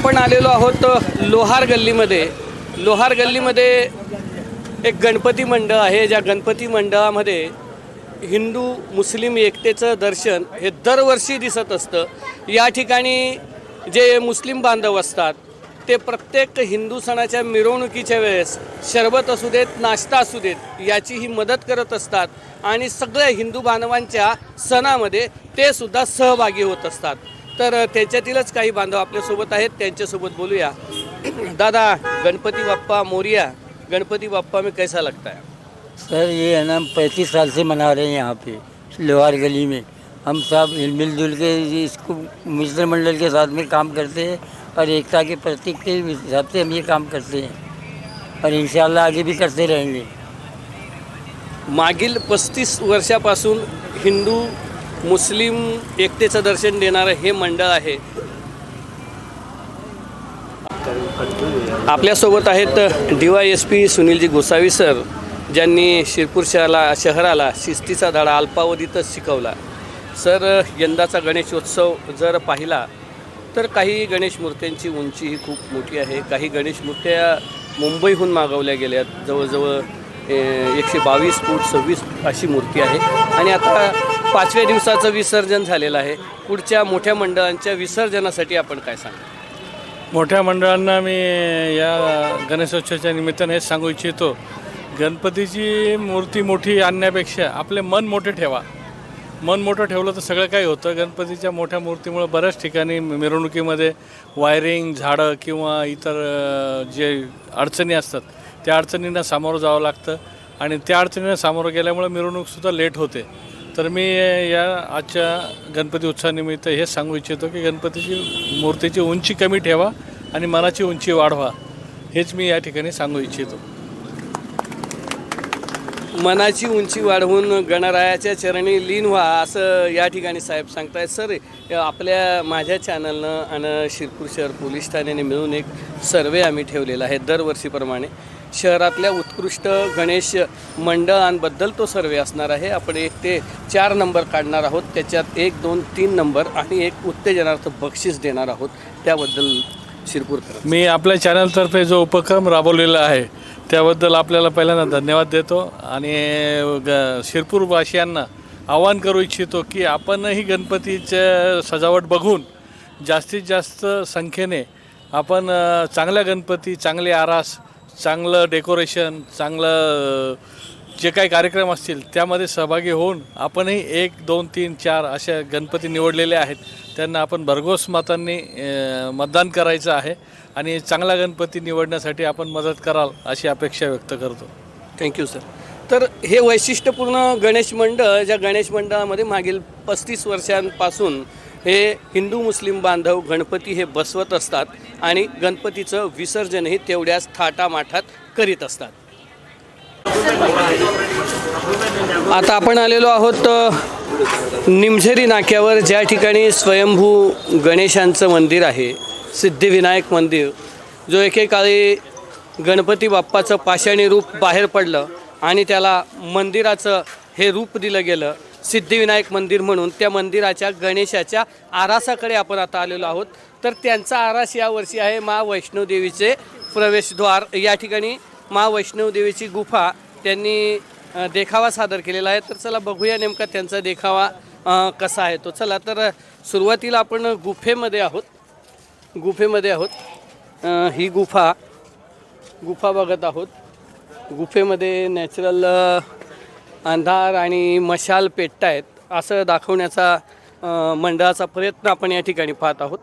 आपण आलेलो आहोत लोहार गल्लीमध्ये. लोहार गल्लीमध्ये एक गणपती मंडळ आहे ज्या गणपती मंडळामध्ये हिंदू मुस्लिम एकतेचं दर्शन हे दरवर्षी दिसत असतं. या ठिकाणी जे मुस्लिम बांधव असतात ते प्रत्येक हिंदू सणाच्या मिरवणुकीच्या वेळेस शरबत असू देत नाश्ता असू देत याची ही मदत करत असतात आणि सगळ्या हिंदू बांधवांच्या सणामध्ये ते सुद्धा सहभागी होत असतात. तर त्याच्यातीलच काही बांधव आपल्यासोबत आहेत. त्यांच्यासोबत बोलूया. दादा गणपती बाप्पा मोरिया गणपती बाप्पा में कैसा लगता है? सर ये है ना पैंतीस साल से मना रहे हैं यहाँ पे लोहार गली में। हम सब मिलजुल के इसको मित्र मंडल के साथ में काम करते हैं और एकता के प्रतीक के हिसाब से हम ये काम करते हैं। और इंशाल्लाह आगे भी करते रहेंगे। मागील पस्तीस वर्षापासून हिंदू मुस्लिम एकतेचं दर्शन देणारं हे मंडळ आहे. आपल्यासोबत आहेत D Y S P Sunilji Gosavi sir ज्यांनी शिरपूर शहराला शहराला शिस्तीचा धडा अल्पावधीतच शिकवला. सर यंदाचा गणेशोत्सव जर पाहिला तर काही गणेश मूर्त्यांची उंची ही खूप मोठी आहे. काही गणेश मूर्त्या मुंबईहून मागवल्या गेल्यात. जवळजवळ एकशे बावीस फूट सव्वीस अशी मूर्ती आहे. आणि आता पाचव्या दिवसाचं विसर्जन झालेलं आहे. पुढच्या मोठ्या मंडळांच्या विसर्जनासाठी आपण काय सांगा? मोठ्या मंडळांना मी या गणेशोत्सवाच्या निमित्ताने हेच सांगू इच्छितो. गणपतीची मूर्ती मोठी आणण्यापेक्षा आपले मन मोठे ठेवा. मन मोठं ठेवलं तर सगळं काही होतं. गणपतीच्या मोठ्या मूर्तीमुळे बऱ्याच ठिकाणी मिरवणुकीमध्ये वायरिंग झाडं किंवा इतर जे अडचणी असतात त्या अडचणींना सामोरं जावं लागतं. आणि त्या अडचणींना सामोरं गेल्यामुळे मिरवणूकसुद्धा लेट होते. तर मी या आजच्या गणपती उत्सवानिमित्त हे सांगू इच्छितो की गणपतीची मूर्तीची उंची कमी ठेवा आणि मनाची उंची वाढवा हेच मी या ठिकाणी सांगू इच्छितो. मनाची उंची वाढवून गणरायाच्या चरणी लीन व्हा असं या ठिकाणी साहेब सांगतायत. सर आपल्या माझ्या चॅनलनं आणि शिरपूर शहर पोलीस ठाण्याने मिळून एक सर्वे आम्ही ठेवलेला आहे दरवर्षीप्रमाणे. शहरातल्या उत्कृष्ट गणेश मंडळांबद्दल तो सर्वे असणार आहे. आपण एक ते चार नंबर काढणार आहोत. त्याच्यात एक दोन तीन नंबर आणि एक उत्तेजनार्थ बक्षीस देणार आहोत. त्याबद्दल शिरपूरकर मी आपल्या चॅनलतर्फे जो उपक्रम राबवलेला आहे त्याबद्दल आपल्याला पहिल्यांदा धन्यवाद देतो आणि ग शिरपूरवासियांना आवाहन करू इच्छितो की आपणही गणपतीचं सजावट बघून जास्तीत जास्त संख्येने आपण चांगल्या गणपती चांगले आरास चांगलं डेकोरेशन चांगलं जे काही कार्यक्रम असतील त्यामध्ये सहभागी होऊन आपणही एक दोन तीन चार अशा गणपती निवडलेले आहेत. त्यांना आपण भरघोस मतांनी मतदान करायचं आहे आणि चांगला गणपती निवडण्यासाठी आपण मदत कराल अशी अपेक्षा व्यक्त करतो. थँक्यू सर तर हे वैशिष्ट्यपूर्ण गणेश मंडळ ज्या गणेश मंडळामध्ये मागील पस्तीस वर्षांपासून हे हिंदू मुस्लिम बांधव गणपती हे बसवत असतात आणि गणपतीचं विसर्जनही तेवढ्याच थाटामाठात करीत असतात. आता आपण आलेलो आहोत निमझेरी निमझरी नाक्यावर ज्या ठिकाणी स्वयंभू गणेशांचं मंदिर आहे सिद्धिविनायक मंदिर जो एकेकाळी गणपती बाप्पाचं पाषाणी रूप बाहेर पडलं आणि त्याला मंदिराचं हे रूप दिलं गेलं सिद्धिविनायक मंदिर म्हणून त्या मंदिराच्या गणेशाच्या आरासाकडे आपण आता आलेलो आहोत. तर त्यांचा आरास यावर्षी आहे मा वैष्णोदेवीचे प्रवेशद्वार. या ठिकाणी मा वैष्णवदेवीची गुफा त्यांनी देखावा सादर केलेला आहे. तर चला बघूया नेमका त्यांचा देखावा कसा आहे तो. चला तर सुरुवातीला आपण गुफेमध्ये आहोत. गुफेमध्ये आहोत. ही गुफा गुफा बघत आहोत. गुफेमध्ये नॅचरल अंधार आणि मशाल पेटतायत असं दाखवण्याचा मंडळाचा प्रयत्न आपण या ठिकाणी पाहत आहोत.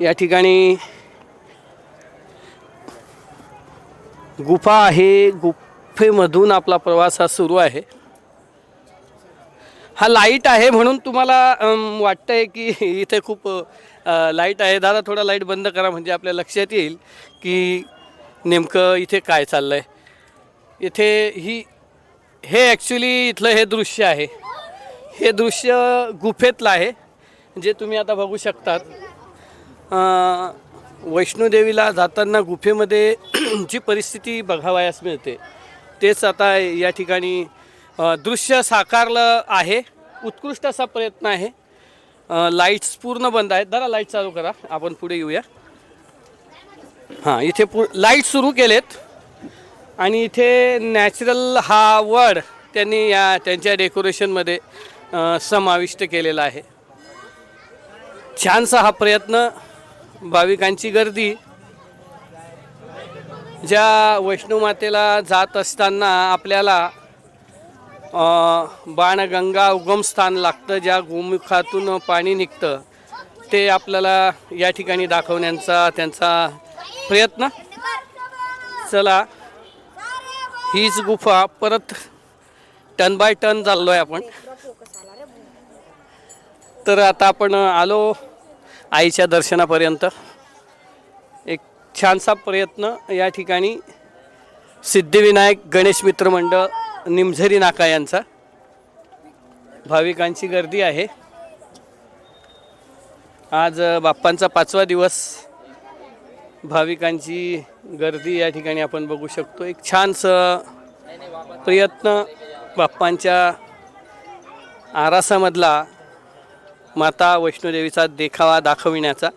या ठिकाणी गुफा आहे. गुफेमधून आपला प्रवास हा सुरू आहे. हा लाइट आहे म्हणून तुम्हाला वाटतं वाटतंय की इथे खूप लाइट आहे. दादा थोडा लाइट बंद करा म्हणजे आपल्या लक्षात येईल की नेमकं इथे काय चाललं आहे इथे ही हे ॲक्च्युली इथलं हे दृश्य आहे. हे दृश्य गुफेतलं आहे जे तुम्ही आता बघू शकतात. वैष्णोदेवीला जाताना गुफेमध्ये जी परिस्थिती बघावयास मिळते. तेच आता या ठिकाणी दृश्य साकारलं आहे. उत्कृष्ट असा प्रयत्न आहे. लाईट्स पूर्ण बंद आहेत. जरा लाइट चालू करा. आपण पुढे येऊया. हां इथे पु लाइट सुरू केलेत. आणि इथे नॅचरल हा वड त्यांनी या त्यांच्या डेकोरेशनमध्ये समाविष्ट केलेला आहे. छानसा हा प्रयत्न भाविकांची गर्दी ज्या वैष्णोमातेला जात असताना आपल्याला बाणगंगा उगमस्थान लागतं ज्या गोमुखातून पाणी निघतं ते आपल्याला या ठिकाणी दाखवण्याचा त्यांचा प्रयत्न. चला हीच गुफा परत टन बाय टन चाललो आहे आपण. तर आता आपण आलो आईच्या दर्शनापर्यंत. छानसा प्रयत्न या ठिकाणी सिद्धिविनायक गणेश मित्र मंडळ निमझरी नाका यांचा. भाविकांची गर्दी आहे. आज बाप्पांचा पाचवा दिवस. भाविकांची गर्दी या ठिकाणी आपण बघू शकतो. एक छानसं प्रयत्न बाप्पांच्या आरासामधला माता वैष्णोदेवीचा देखावा दाखविण्याचा.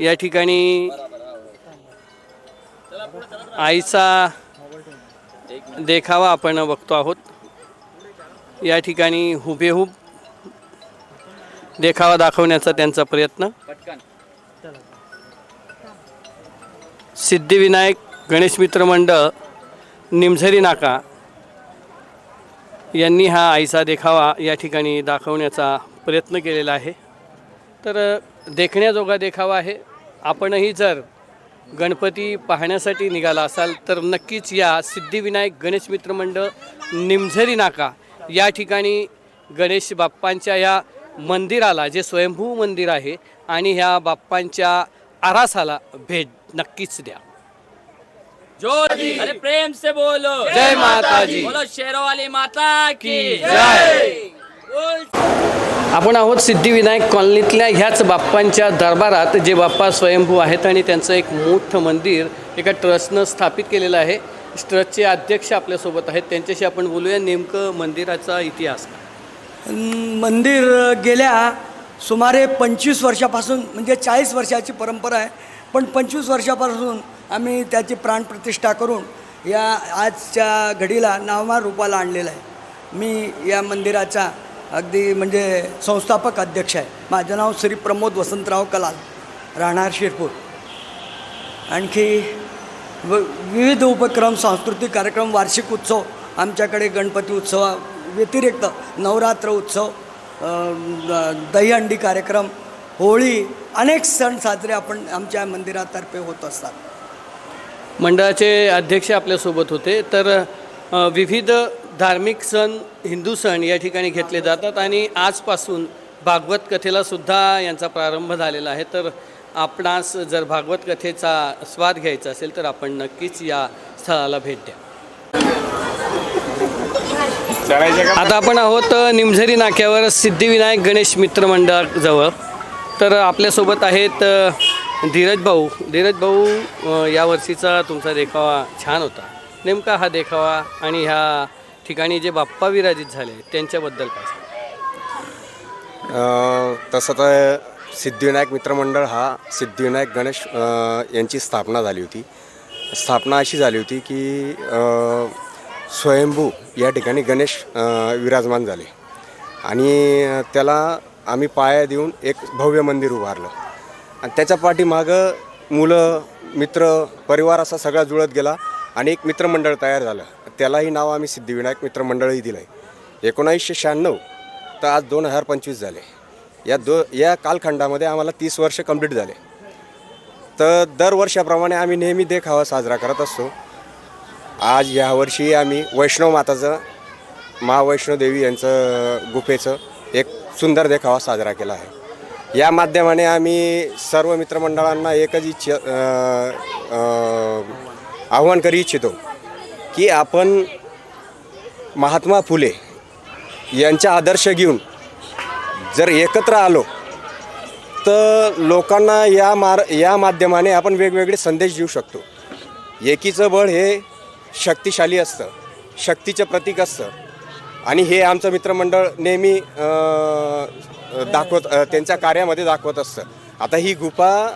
या ठिकाणी आईचा देखावा आपण बघतो आहोत. या ठिकाणी हुबेहूब देखावा दाखवण्याचा त्यांचा प्रयत्न. सिद्धिविनायक गणेश मित्र मंडळ निमझरी नाका यांनी हा आईचा देखावा या ठिकाणी दाखवण्याचा प्रयत्न केलेला आहे. तर देखण्याजोगा देखावा आहे. आपणही जर गणपती पाहण्यासाठी निघाला असाल तर नक्कीच या सिद्धिविनायक गणेश मित्र मंडळ निमझरी नाका या ठिकाणी गणेश बाप्पांच्या या मंदिराला जे स्वयंभू मंदिर आहे आणि ह्या बाप्पांच्या आरासाला भेट नक्कीच द्या. जोर अरे प्रेम से बोलो! जय माता जी बोलो शेरों वाली माता की जय. आपण आहोत सिद्धिविनायक कॉलनीतल्या ह्याच बाप्पांच्या दरबारात जे बाप्पा स्वयंभू आहेत आणि त्यांचं एक मोठं मंदिर एका ट्रस्टनं स्थापित केलेलं आहे. ट्रस्टचे अध्यक्ष आपल्यासोबत आहेत. त्यांच्याशी आपण बोलूया. नेमकं मंदिराचा इतिहास मंदिर गेल्या सुमारे पंचवीस वर्षापासून म्हणजे चाळीस वर्षाची परंपरा आहे. पण पंचवीस वर्षापासून आम्ही त्याची प्राणप्रतिष्ठा करून या आजच्या घडीला नावमार रूपाला आणलेलं आहे. मी या मंदिराचा अगदी म्हणजे संस्थापक अध्यक्ष आहे. माझं नाव श्री प्रमोद वसंतराव कलाल राहणार शिरपूर. आणखी व विविध उपक्रम सांस्कृतिक कार्यक्रम वार्षिक उत्सव आमच्याकडे गणपती उत्सवा व्यतिरिक्त नवरात्र उत्सव द- दहीहंडी कार्यक्रम होळी अनेक सण साजरे आपण आमच्या मंदिरातर्फे होत असतात. मंडळाचे अध्यक्ष आपल्यासोबत होते. तर विविध धार्मिक सण हिंदू सण या ठिकाणी घेतले जातात आणि आजपासून भागवत कथेला सुद्धा यांचा प्रारंभ झालेला आहे. तर आपणास जर भागवत कथेचा स्वाद घ्यायचा असेल तर आपण नक्कीच या स्थळाला भेट द्या. आता आपण आहोत निमझरी नाक्यावर सिद्धिविनायक गणेश मित्र मंडळाजवळ तर आपल्यासोबत आहेत धीरज भाऊ. धीरज भाऊ यावर्षीचा तुमचा देखावा छान होता. नेमका हा देखावा आणि ह्या ठिकाणी जे बाप्पा विराजित झाले त्यांच्याबद्दल काय तसं तर सिद्धिविनायक मित्रमंडळ हा सिद्धिविनायक गणेश यांची स्थापना झाली होती. स्थापना अशी झाली होती की स्वयंभू या ठिकाणी गणेश विराजमान झाले. आणि त्याला आम्ही पाया देऊन एक भव्य मंदिर उभारलं. आणि त्याच्या पाठीमागं मुलं मित्र परिवार असा सगळा जुळत गेला. आणि एक मित्रमंडळ तयार झालं. त्यालाही नाव आम्ही सिद्धिविनायक मित्रमंडळही दिलं आहे एकोणावीसशे शहाण्णव तर आज दोन हजार पंचवीस झाले. या दो या कालखंडामध्ये आम्हाला तीस वर्ष कंप्लीट झाले. तर दरवर्षाप्रमाणे आम्ही नेहमी देखावा साजरा करत असतो. आज यावर्षी आम्ही वैष्णव माताचं महावैष्णोदेवी यांचं गुफेचं एक सुंदर देखावा साजरा केला आहे. या माध्यमाने आम्ही सर्व मित्रमंडळांना एकच इच्छ आव्हान करू इच्छितो की आपण महात्मा फुले यांचा आदर्श घेऊन जर एकत्र आलो तर लोकांना या मार या माध्यमाने आपण वेगवेगळे संदेश देऊ शकतो. एकीचं बळ हे शक्तिशाली असतं शक्तीचं प्रतीक असतं. आणि हे आमचं मित्रमंडळ नेहमी दाखवत त्यांच्या कार्यामध्ये दाखवत असतं. आता ही गुफा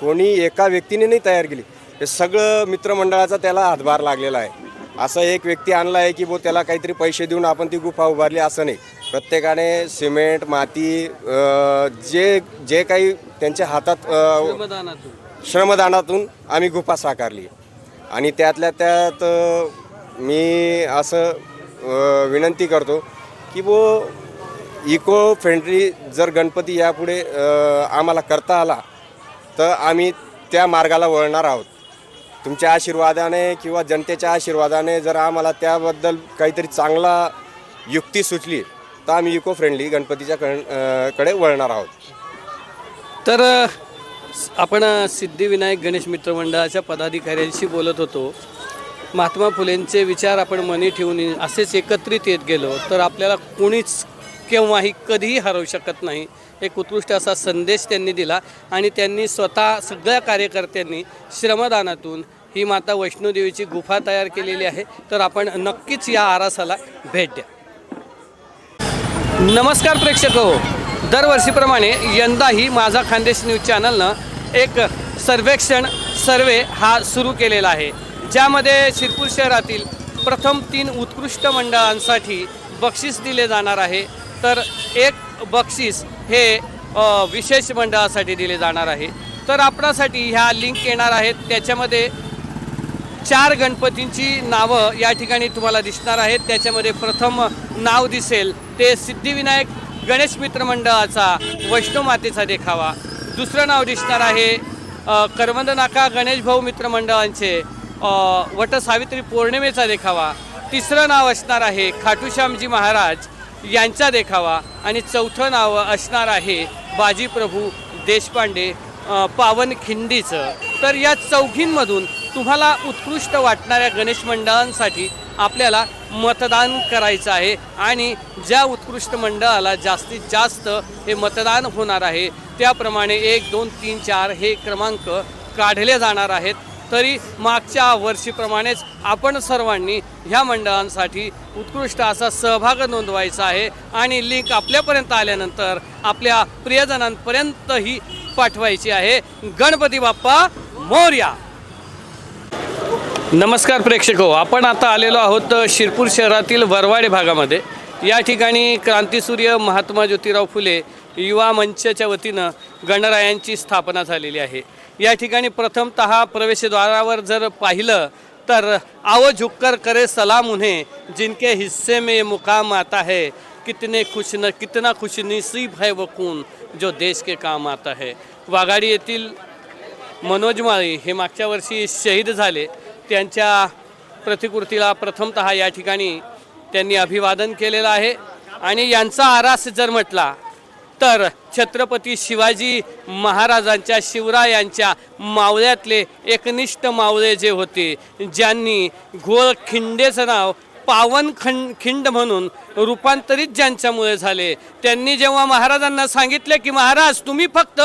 कोणी एका व्यक्तीने नाही तयार केली. हे सगळं मित्रमंडळाचा त्याला हातभार लागलेला आहे. असं एक व्यक्ती आणला आहे की बो त्याला काहीतरी पैसे देऊन आपण ती गुफा उभारली असं नाही. प्रत्येकाने सिमेंट माती अ, जे जे काही त्यांच्या हातात अ, श्रमदानातून. आम्ही गुफा साकारली. आणि त्यातल्या त्यात अ, मी असं अ, विनंती करतो की बो इको फ्रेंडली जर गणपती यापुढे अ, आम्हाला करता आला तर आम्ही त्या मार्गाला वळणार आहोत. तुमच्या आशीर्वादाने किंवा जनतेच्या आशीर्वादाने जर आम्हाला त्याबद्दल काहीतरी चांगला युक्ती सुचली तर आम्ही इको फ्रेंडली गणपतीच्या कण- कडे वळणार आहोत. तर आपण सिद्धिविनायक गणेश मित्र मंडळाच्या पदाधिकाऱ्यांशी बोलत होतो. महात्मा फुलेंचे विचार आपण मनी ठेवून असेच एकत्रित येत गेलो तर आपल्याला कोणीच केव्हाही कधीही हरवू शकत नाही. एक उत्कृष्ट असा संदेश त्यांनी दिला आणि त्यांनी स्वतः सगळ्या कार्यकर्त्यांनी श्रमदानातून ही माता वैष्णोदेवीची गुफा तयार केलेली आहे. तर आपण नक्कीच या आरासाला भेट द्या. नमस्कार प्रेक्षक. हो दरवर्षीप्रमाणे यंदाही माझा खानदेश न्यूज चॅनलनं एक सर्वेक्षण सर्वे हा सुरू केलेला आहे. ज्यामध्ये शिरपूर शहरातील प्रथम तीन उत्कृष्ट मंडळांसाठी बक्षीस दिले जाणार आहे. तर एक बक्षीस हे विशेष मंडळासाठी दिले जाणार आहे. तर आपणासाठी ह्या लिंक येणार आहेत. त्याच्यामध्ये चार गणपतींची नावं या ठिकाणी तुम्हाला दिसणार आहेत. त्याच्यामध्ये प्रथम नाव दिसेल ते सिद्धिविनायक गणेश मित्र मंडळाचा वैष्णव मातेचा देखावा. दुसरं नाव दिसणार आहे अ, करवंद नाका गणेश भाऊ मित्र मंडळांचे वट सावित्री पौर्णिमेचा देखावा. तिसरं नाव असणार आहे खाटूश्यामजी महाराज यांचा देखावा. आणि चौथं नाव असणार आहे बाजीप्रभू देशपांडे पावन खिंडीचं. तर या चौघींमधून तुम्हाला उत्कृष्ट वाटणाऱ्या गणेश मंडळांसाठी आपल्याला मतदान करायचं आहे आणि ज्या उत्कृष्ट मंडळाला जास्तीत जास्त हे मतदान होणार आहे त्याप्रमाणे एक दोन तीन चार हे क्रमांक काढले जाणार आहेत. तरी मागच्या वर्षीप्रमाणेच आपण सर्वांनी ह्या मंडळांसाठी उत्कृष्ट असा सहभाग नोंदवायचा आहे आणि लिंक आपल्यापर्यंत आल्यानंतर आपल्या प्रियजनांपर्यंतही पाठवायची आहे. गणपती बाप्पा मोर्या! नमस्कार प्रेक्षक हो आपण आता आलेलो आहोत शिरपूर शहरातील वरवाडे भागामध्ये. या ठिकाणी क्रांतीसूर्य महात्मा ज्योतिराव फुले युवा मंचच्या वतीनं गणरायांची स्थापना झालेली आहे. या ठिकाणी प्रथमतः प्रवेशद्वारावर जर पाहिलं तर आवो झुक्कर करे सलाम उन्हें जिनके हिस्से में मुकाम आता है कितने खुश न कितना खुश नसीब है वो कून जो देश के काम आता है. वाघाडी येथील मनोज माळी हे मागच्या वर्षी शहीद झाले. त्यांच्या प्रतिकृतीला प्रथमतः या ठिकाणी त्यांनी अभिवादन केलेलं आहे. आणि यांचा आरास जर म्हटला तर छत्रपती शिवाजी महाराजांच्या शिवरायांच्या मावळ्यातले एकनिष्ठ मावळे जे होते ज्यांनी घोळ खिंडेचं नाव पावन खंड खिंड म्हणून रूपांतरित ज्यांच्यामुळे झाले. त्यांनी जेव्हा महाराजांना सांगितले की महाराज तुम्ही फक्त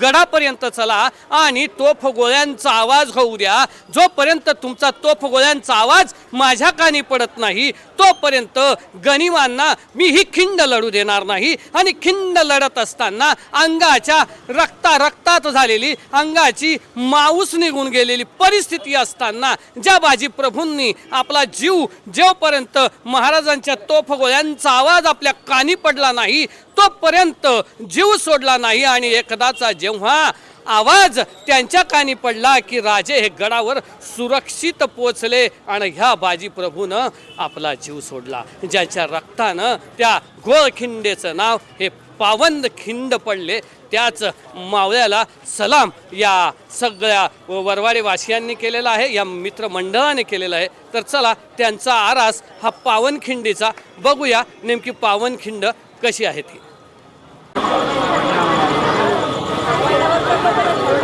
गडापर्यंत चला आणि तोफ गोळ्यांचा आवाज होऊ द्या. जोपर्यंत तुमचा तोफ गोळ्यांचा आवाज माझ्या कानी पडत नाही तोपर्यंत गनिमांना मी ही खिंड लढू देणार नाही. आणि खिंड लढत असताना अंगाच्या रक्ता रक्तात झालेली अंगाची माऊस निघून गेलेली परिस्थिती असताना ज्या बाजी प्रभूंनी आपला जीव जेवपर्यंत महाराजांच्या तोफ गोळ्यांचा आवाज आपल्या कानी पडला नाही तोपर्यंत जीव सोडला नाही आणि एकदाचा जेव्हा आवाज त्यांच्या कानी पडला की राजे हे गडावर सुरक्षित पोचले आणि ह्या बाजी प्रभूनं आपला जीव सोडला. ज्याच्या रक्तानं त्या गोळखिंडेचं नाव हे पावंद खिंड पडले त्याच मावळ्याला सलाम या सगळ्या वरवाडे वासियांनी केलेला आहे या मित्रमंडळाने केलेला आहे. तर चला त्यांचा आरास हा पावनखिंडीचा. बघूया नेमकी पावनखिंड कशी आहे ती.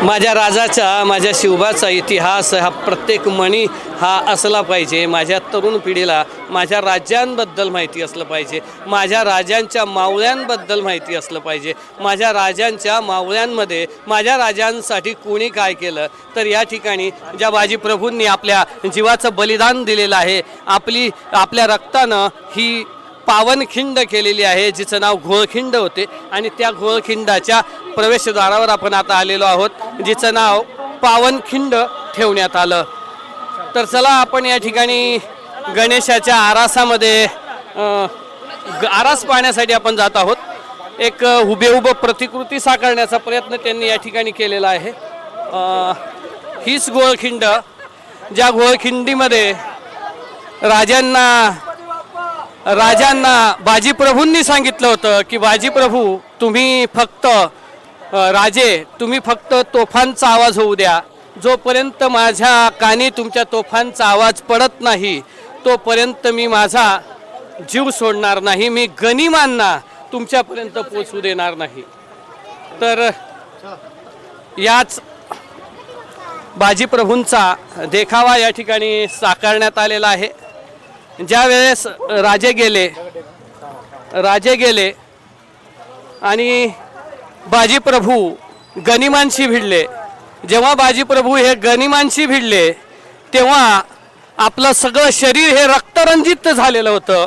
माझ्या राजाचा माझ्या शिवबाचा इतिहास हा प्रत्येक मणी हा असला पाहिजे. माझ्या तरुण पिढीला माझ्या राज्यांबद्दल माहिती असलं पाहिजे. माझ्या राजांच्या मावळ्यांबद्दल माहिती असलं पाहिजे. माझ्या राजांच्या मावळ्यांमध्ये माझ्या राजांसाठी कोणी काय केलं? तर या ठिकाणी ज्या बाजी प्रभूंनी आपल्या जीवाचं बलिदान दिलेलं आहे आपली आपल्या रक्तानं ही पावनखिंड केलेली आहे जिचं नाव घोळखिंड होते. आणि त्या घोळखिंडाच्या प्रवेशद्वारावर आपण आता आलेलो आहोत जिचं नाव पावनखिंड ठेवण्यात आलं. तर चला आपण या ठिकाणी गणेशाच्या आरासामध्ये ग- आरास पाहण्यासाठी आपण जात आहोत. एक हुबेहुब प्रतिकृती साकारण्याचा प्रयत्न त्यांनी या ठिकाणी केलेला आहे. हीच गोळखिंड ज्या गोळखिंडीमध्ये राजांना राजांना बाजीप्रभूंनी सांगितलं होतं की बाजीप्रभू तुम्ही फक्त राजे तुम्ही फक्त तोफांचा आवाज होऊ द्या. जोपर्यंत माझ्या कानी तुमच्या तोफांचा आवाज पडत नाही तोपर्यंत मी माझा जीव सोडणार नाही. मी गनिमांना तुमच्यापर्यंत पोचू देणार नाही. तर याच बाजीप्रभूंचा देखावा या ठिकाणी साकारण्यात आलेला आहे. ज्या वेळेस राजे गेले राजे गेले आणि बाजीप्रभू गनिमांशी भिडले. जेव्हा बाजीप्रभू हे गनिमांशी भिडले तेव्हा आपलं सगळं शरीर हे रक्तरंजित झालेलं होतं.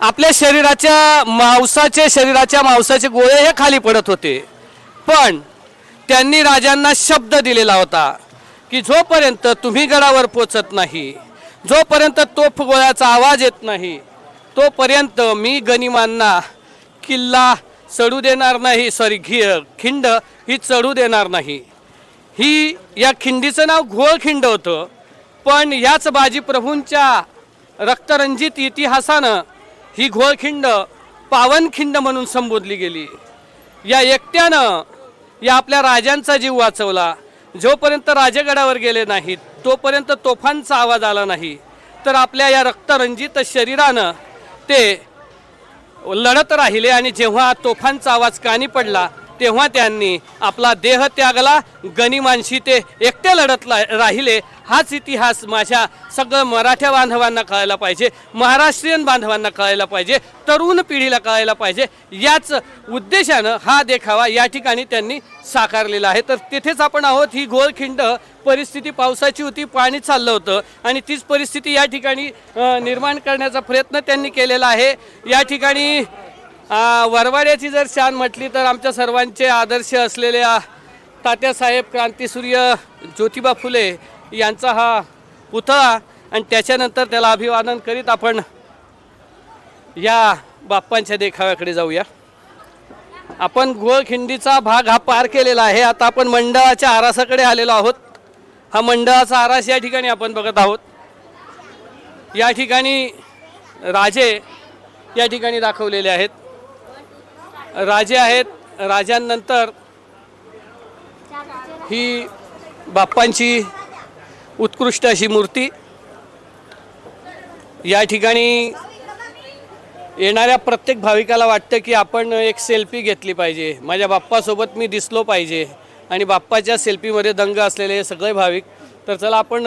आपल्या शरीराच्या मांसाचे शरीराच्या मांसाचे गोळे हे खाली पडत होते. पण त्यांनी राजांना शब्द दिलेला होता की जोपर्यंत तुम्ही गडावर पोचत नाही जोपर्यंत तोफ गोळ्याचा आवाज येत नाही तोपर्यंत मी गनिमांना किल्ला चढू देणार नाही सॉरी घि खिंड ही चढू देणार नाही. ही या खिंडीचं नाव घोळखिंड होतं पण याच बाजीप्रभूंच्या रक्तरंजित इतिहासानं ही घोळखिंड पावनखिंड म्हणून संबोधली गेली. या एकट्यानं या आपल्या राजांचा जीव वाचवला. जोपर्यंत राजगडावर गेले नाहीत तोपर्यंत तोफांचा आवाज आला नाही. तर आपल्या या रक्तरंजित शरीरानं ते लढत राहिले आणि जेव्हा तोफांचा आवाज कानी पडला तेव्हा त्यांनी आपला देह त्यागला गनिमानशी ते एकटे लढत राहिले. हाच इतिहास माझ्या सगळं मराठ्या बांधवांना कळायला पाहिजे महाराष्ट्रीयन बांधवांना कळायला पाहिजे तरुण पिढीला कळायला पाहिजे. याच उद्देशानं हा देखावा या ठिकाणी त्यांनी साकारलेला आहे. तर तिथेच आपण आहोत. ही गोलखिंड परिस्थिती पावसाची होती पाणी चाललं होतं आणि तीच परिस्थिती या ठिकाणी निर्माण करण्याचा प्रयत्न त्यांनी केलेला आहे. या ठिकाणी वरवाड्याची जर शान म्हटली तर आमच्या सर्वांचे आदर्श असलेल्या तात्यासाहेब क्रांतीसूर्य ज्योतिबा फुले यांचा हा पुतळा आणि त्याच्यानंतर त्याला अभिवादन करीत आपण या बाप्पांच्या देखाव्याकडे जाऊया. आपण गोळखिंडीचा भाग हा पार केलेला आहे. आता आपण मंडळाच्या आरासाकडे आलेलो आहोत. हा मंडळाचा आरास या ठिकाणी आपण बघत आहोत. या ठिकाणी राजे या ठिकाणी दाखवलेले आहेत. राजे आहेत. राजांनंतर ही बाप्पांची उत्कृष्ट अशी मूर्ती. या ठिकाणी येणाऱ्या प्रत्येक भाविकाला वाटतं की आपण एक सेल्फी घेतली पाहिजे. माझ्या बाप्पासोबत मी दिसलो पाहिजे. आणि बाप्पाच्या सेल्फीमध्ये दंग असलेले हे सगळे भाविक. तर चला आपण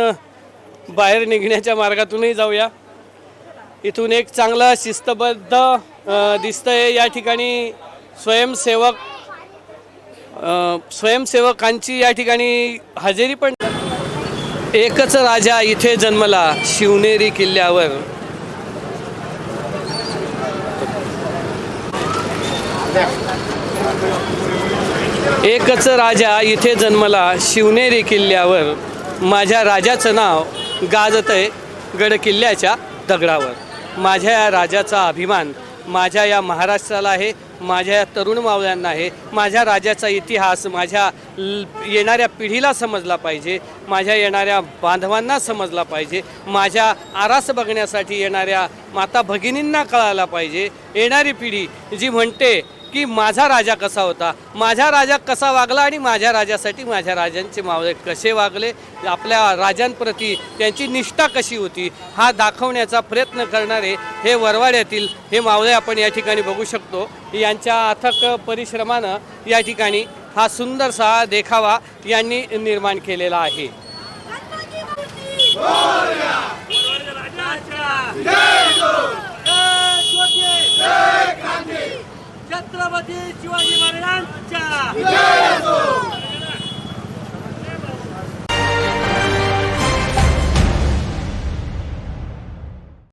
बाहेर निघण्याच्या मार्गातूनही जाऊया. इथून एक चांगलं शिस्तबद्ध दिसतंय. या ठिकाणी स्वयंसेवक स्वयंसेवकांची या ठिकाणी हजेरी पण एकच राजा इथे जन्मला शिवनेरी किल्ल्यावर. एकच राजा इथे जन्मला शिवनेरी किल्ल्यावर. माझ्या राजाचं नाव गाजतय गड किल्ल्याच्या दगडावर. माझ्या या राजाचा अभिमान माझ्या या महाराष्ट्राला आहे माझ्या तरुण मावळ्यांना आहे. माझ्या राजाचा इतिहास माझ्या येणाऱ्या पिढीला समजला पाहिजे. माझ्या येणाऱ्या बांधवांना समजला पाहिजे. माझ्या आरास बघण्यासाठी येणाऱ्या माता भगिनींना कळायला पाहिजे. येणारी पिढी जी म्हणते की माझा राजा कसा होता? माझा राजा कसा वागला आणि माझ्या राजासाठी माझ्या राजांचे मावळे कसे वागले? आपल्या राजांप्रती त्यांची निष्ठा कशी होती? हा दाखवण्याचा प्रयत्न करणारे हे वरवाड्यातील हे मावळे आपण या ठिकाणी बघू शकतो. यांच्या अथक परिश्रमानं या ठिकाणी हा सुंदरसा देखावा यांनी निर्माण केलेला आहे. छत्रपती शिवाजी महाराजांच्या.